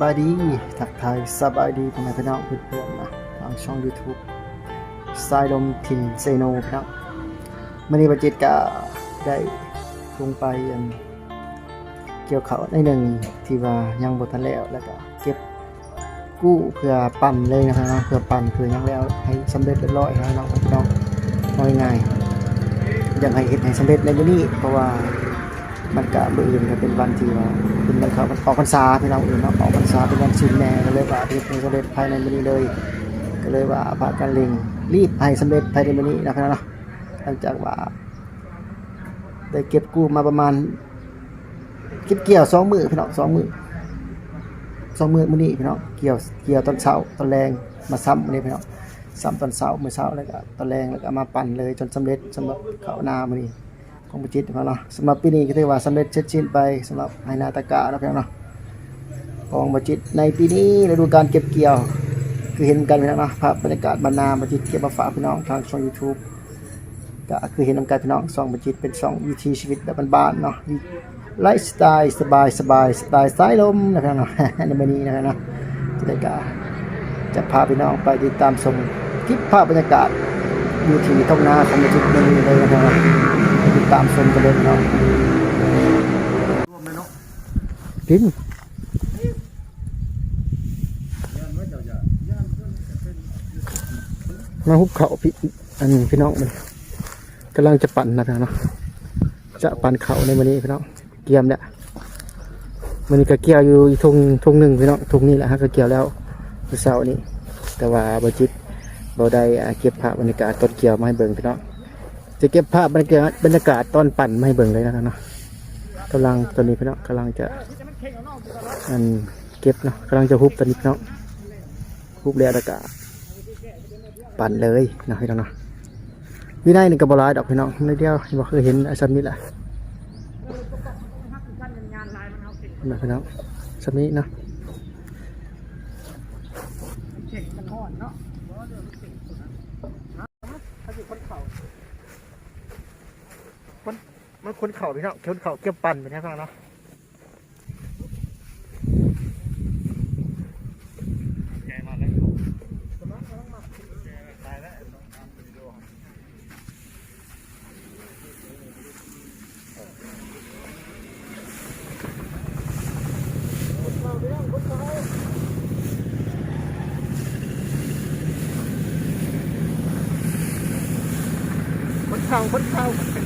บายดีทักทายสบายดีพ่อแม่พี่น้องเพื่อนๆนะทางช่อง YouTube สายลมถิ่นเซโนพี่น้องมื่อนี้บัจิตก็ได้ลงไปอันเกี่ยวเขาในหนึ่งที่ว่ายังบทันแล้วแล้วก็เก็บกู้เพื่อปั่นเลยนะครับเพื่อปั่นเพื่อยังแล้วให้สำเร็จเรียบร้อยนะน้องพี่น้องง่ายๆอยากให้เห็นให้สำเร็จในวันนี้เพราะว่า มันก็มืออื่นก็เป็นวันที่ว่าเป็นวันเขาออกพรรษาพี่น้องอื่นเนาะออกพรรษาเป็นวันชินแน่ก็เลยว่าเฮ็ดให้สำเร็จภายในวันนี้เลย ก็เลยว่าพากันเร่งรีบให้สำเร็จภายในวันนี้นะครับเนาะหลังจากว่า ได้เก็บกู้มาประมาณเก็บเกี่ยวสองมือพี่น้องสองมือสองมือมื้อนี้พี่น้องเกี่ยวเกี่ยวตอนเช้าตอนแรงมาซ้ำมื้อนี้พี่น้องซ้ำตอนเช้ามื้อเช้าแล้วก็ตอนแรงแล้วก็มาปั่นเลยจนสำเร็จสำหรับข้าวนามื้อนี้ ของบุจิตเน้องเนาะสำหรับปีนี้ก็ถือว่าสำเร็จเสร็จสิ้นไปสำหรับไหนาตะกะนะพี่น้องเนาะของบุจิตในปีนี้ฤดูการเก็บเกี่ยว คือเห็นกันพี่น้องนะภาพบรรยากาศบรรณาบุจิตเก็บมาฝากพี่น้องทางช่อง YouTube ก็คือเห็นนำการพี่น้องซองบัญชีเป็นซองวิถีชีวิตแบบบ้านๆเนาะไลฟ์สไตล์สบายสบายสไตล์สายลมนะครับเนาะในวันนี้นะครับเนาะจะได้ก็จะพาพี่น้องไปติดตามชมคลิปภาพบรรยากาศอยู่ที่ท้องนาของบัญชีในนี้เลยนะครับ ติดตามชมกันเลยเนาะลิ้นมาหุบเขาพี่อันพี่น้องมันกำลังจะปั่นนะครับเนาะจะปั่นเขาในวันนี้พี่น้องเกียมเนี่ยมันนี้ก็เกี่ยวอยู่อีกทุ่งทุ่งหนึ่งพี่น้องทุ่งนี้แหละฮะก็เกี่ยวแล้วเมื่อเช้านี้ แต่ว่าบจิตเราได้อ่าเก็บภาพบรรยากาศตอนเกี่ยวมาให้เบิ่งพี่น้อง จะเก็บภาพบรรยากาศบรรยากาศตอนปั่นไมาให้เบิ่งเลยนะครับเนาะกำลังตอนนี้พี่น้องกำลังจะอันเก็บเนาะกำลังจะฮุบตอนนี้พี่น้องฮุบแล้วแล้วก็ปั่นเลยนะพี่น้องเนาะวินัยนี่ก็บหลายดอกพี่น้องในเดียวบ่เคยเห็นไอ้ซัมนี้แหละนะพี่น้องซัมนี้เนาะมัน มันคนเข่าพี่น้องคนเข่าเก็บปั่นไปนะพี่น้องเนาะคนเข่าคนเข่า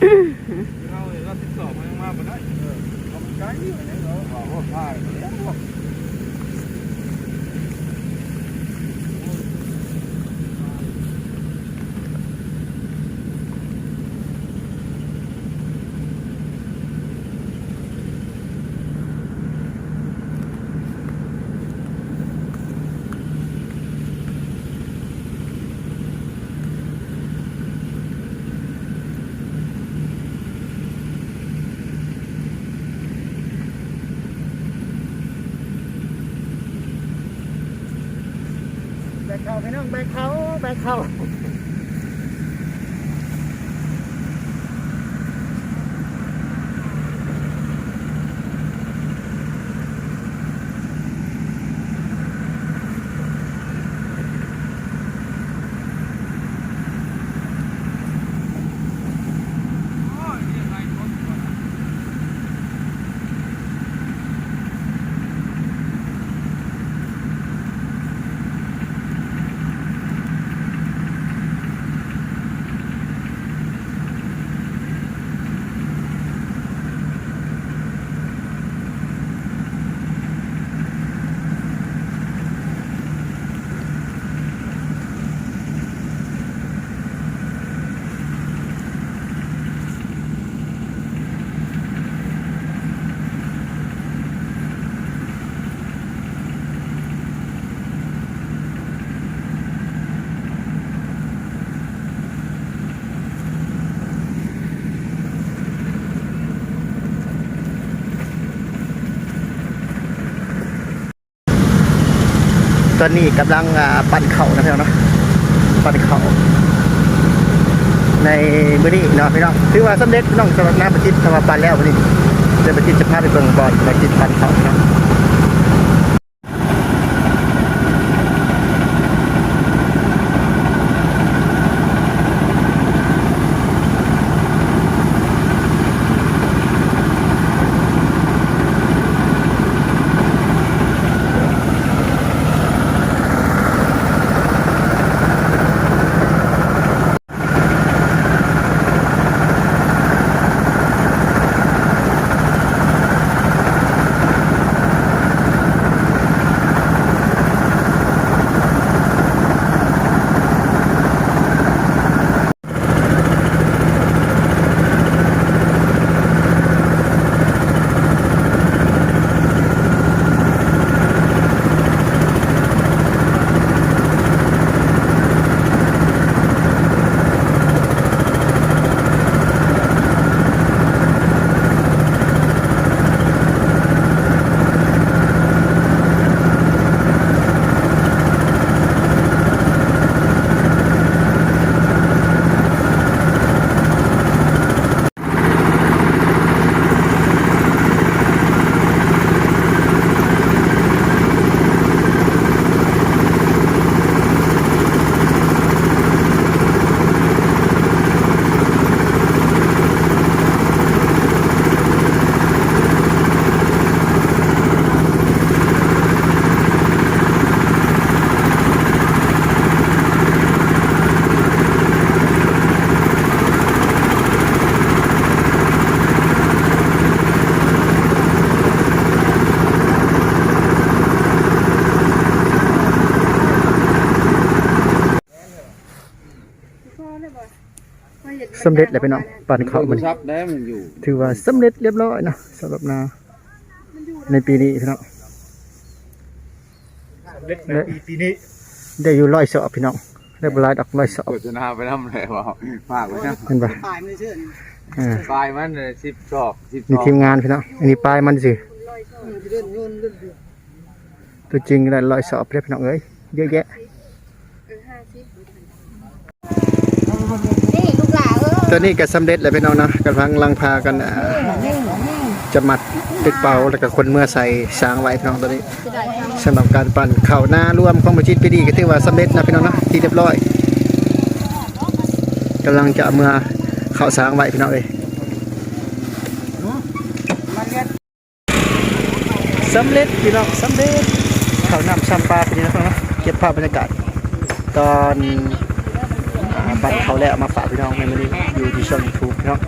เองเราเราติดต่อมายังมาบ่ได้เออเอาไกลอยู่เนี่ยเหรออ๋อโหพายแล้วพว กเขาพี่น้องแบกเขาแบกเขา ตอนนี้กำลังปั่นเข่านะพี่น้องเนาะปั่นเข่าในมื้อนี้เนาะพี่น้องถือว่าสำเร็จพี่น้องสำหรับน้ำประจิตสำหรับปั่นแล้ววันนี้เดี๋ยวประจิตจะพาไปเบิ่งบอลประจิตปั่นเข่านะ สำเร็จแล้วพี่น้องปั่นเข่ามันซับได้มันอยู่ ถือว่าสำเร็จเรียบร้อยเนาะสำหรับนาในปีนี้พี่น้องเล็กในปีปีนี้ได้อยู่ร้อยสอบพี่น้องได้บหลายดอกร้อยสอบโฆษณาไปทำอะไรวะมากเลยนะเห็นปะตายไม่เชื่อนี่อ่าปลายมันเลยสิบชอบสิบชนี่อบทีมงานพี่น้องอันนี้ปลายมันสิเลื่อนโยนเลื่อนเดือดตัวจริงได้ร้อยสอบเรียพี่น้องเอ้ยเยอะแยะ นี่ลูกหลานเออ ตัวนี้ก็สำเร็จแล้วพี่น้องเนาะกำลังลังพากันจะมัดติดเป่าแล้วก็คนเมื่อใส่สางไว้พี่น้องตัวนี้สำหรับการปั่นเข่าหน้ารวมของประชิตปีดีก็ถือว่าสำเร็จนะพี่น้องเนาะที่เรียบร้อยกำลังจะเมื่อเข่าสางไว้พี่น้องเอ้ยสำเร็จพี่น้องสำเร็จเข่าน้ำซ้ำปลาพี่น้องเนะเก็บภาพบรรยากาศ ตอน ปั่นเขาแล้วมาฝากพี่น้องในวันนี้อยู่ที่ช่องยูทูบเนาะ